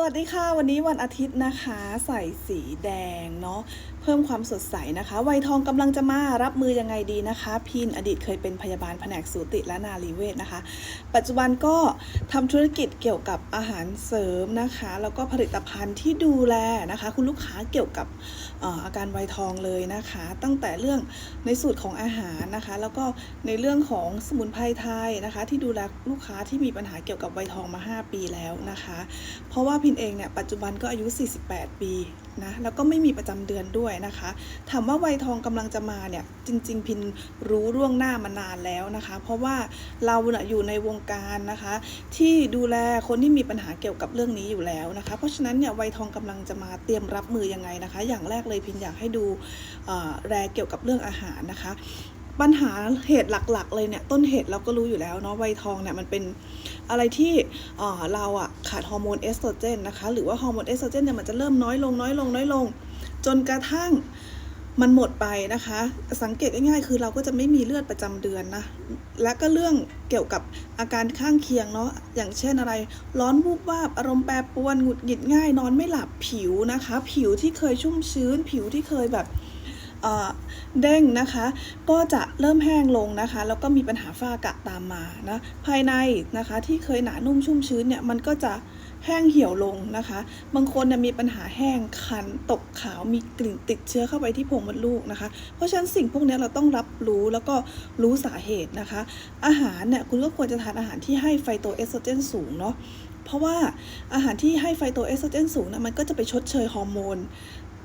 สวัสดีค่ะ วันนี้วันอาทิตย์นะคะ ใส่สีแดงเนาะเพิ่มความสดใสนะคะ วัยทองกำลังจะมารับมือยังไงดีนะคะ พินอดีตเคยเป็นพยาบาลแผนกสูติและนารีเวชนะคะ ปัจจุบันก็ทำธุรกิจเกี่ยวกับอาหารเสริมนะคะ แล้วก็ผลิตภัณฑ์ที่ดูแลนะคะ คุณลูกค้าเกี่ยวกับอาการวัยทองเลยนะคะ ตั้งแต่เรื่องในสูตรของอาหารนะคะ แล้วก็ในเรื่องของสมุนไพรไทยนะคะ ที่ดูแลลูกค้าที่มีปัญหาเกี่ยวกับวัยทองมา 5 ปีแล้วนะคะ เพราะว่าพนเองเนี่ยปัจจุบันก็อายุ 48 ปีนะแล้วก็ไม่มีประจำเดือนด้วยนะคะ ถามว่าวัยทองกำลังจะมาเนี่ยจริง ๆ พินรู้ร่วงหน้ามานานแล้วนะคะ เพราะว่าเราเนี่ยอยู่ในวงการนะคะ ที่ดูแลคนที่มีปัญหาเกี่ยวกับเรื่องนี้อยู่แล้วนะคะ เพราะฉะนั้นเนี่ยวัยทองกำลังจะมาเตรียมรับมือยังไงนะคะ อย่างแรกเลยพินอยากให้ดูแรเกี่ยวกับเรื่องอาหารนะคะ ปัญหาเหตุหลักๆ เลยเนี่ยต้นเหตุเราก็รู้อยู่แล้วเนาะวัยทองเนี่ยมันเป็นอะไรที่เราอะขาดฮอร์โมนเอสโตรเจนนะคะหรือว่าฮอร์โมนเอสโตรเจนเนี่ยมันจะเริ่มน้อยลงน้อยลงน้อยลง จนกระทั่งมันหมดไปนะคะ สังเกตง่ายๆ คือเราก็จะไม่มีเลือดประจำเดือนนะ และก็เรื่องเกี่ยวกับอาการข้างเคียงเนาะ อย่างเช่นอะไร ร้อนวูบวาบ อารมณ์แปรปรวน หงุดหงิดง่าย นอนไม่หลับ ผิวนะคะ ผิวที่เคยชุ่มชื้น ผิวที่เคยแบบ เด้งนะคะ ก็จะเริ่มแห้งลงนะคะ แล้วก็มีปัญหาฝ้ากระตามมานะภายในนะคะที่เคยหนานุ่มชุ่มชื้นเนี่ยมันก็จะแห้งเหี่ยวลงนะคะ บางคนเนี่ยมีปัญหาแห้งคันตกขาวมีกลิ่นติดเชื้อเข้าไปที่โพรงมดลูกนะคะ เพราะฉะนั้นสิ่งพวกนี้เราต้องรับรู้แล้วก็รู้สาเหตุนะคะ อาหารเนี่ยคุณก็ควรจะทานอาหารที่ให้ไฟโตเอสโตรเจนสูงเนาะเพราะว่าอาหารที่ให้ไฟโตเอสโตรเจนสูงนะมันก็จะไปชดเชยฮอร์โมน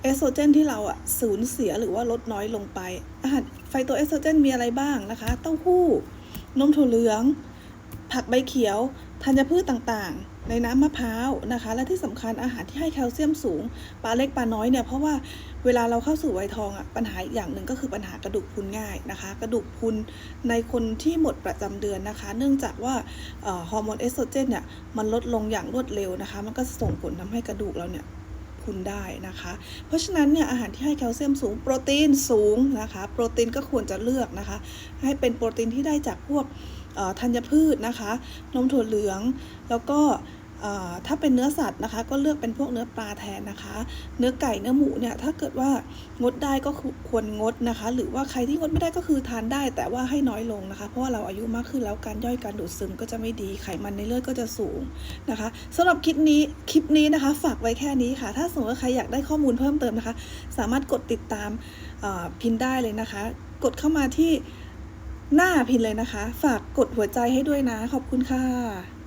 เอสโตรเจนที่เราอะสูญเสียหรือว่าลดน้อยลงไปอาหารไฟโตเอสโตรเจนมีอะไรบ้างนะคะ เต้าหู้ นมถั่วเหลือง ผักใบเขียว ธัญพืชต่างๆ ในน้ำมะพร้าวนะคะ และที่สำคัญอาหารที่ให้แคลเซียมสูง ปลาเล็กปลาน้อยเนี่ย เพราะว่าเวลาเราเข้าสู่วัยทองอะปัญหาอีกอย่างหนึ่งก็คือปัญหากระดูกพุนง่ายนะคะ กระดูกพุนในคนที่หมดประจำเดือนนะคะ เนื่องจากว่าฮอร์โมนเอสโตรเจนเนี่ยมันลดลงอย่างรวดเร็วนะคะ มันก็ส่งผลทำให้กระดูกเราเนี่ย คุณได้นะคะ เพราะฉะนั้นเนี่ยอาหารที่ให้แคลเซียมสูงโปรตีนสูงนะคะ โปรตีนก็ควรจะเลือกนะคะ ให้เป็นโปรตีนที่ได้จากพวกธัญพืชนะคะ นมถั่วเหลืองแล้วก็ ถ้าเป็นเนื้อสัตว์นะคะ ก็เลือกเป็นพวกเนื้อปลาแทนนะคะ เนื้อไก่เนื้อหมูเนี่ยถ้าเกิดว่างดได้ก็ควรงดนะคะ หรือว่าใครที่งดไม่ได้ก็คือทานได้ แต่ว่าให้น้อยลงนะคะ เพราะว่าเราอายุมากขึ้นแล้วการย่อยการดูดซึมก็จะไม่ดีไขมันในเลือดก็จะสูงนะคะสำหรับคลิปนี้คลิปนี้นะคะ ฝากไว้แค่นี้ค่ะ ถ้าสมมติว่าใครอยากได้ข้อมูลเพิ่มเติมนะคะ สามารถกดติดตามพินได้เลยนะคะ กดเข้ามาที่หน้าพินเลยนะคะ ฝากกดหัวใจให้ด้วยนะ ขอบคุณค่ะ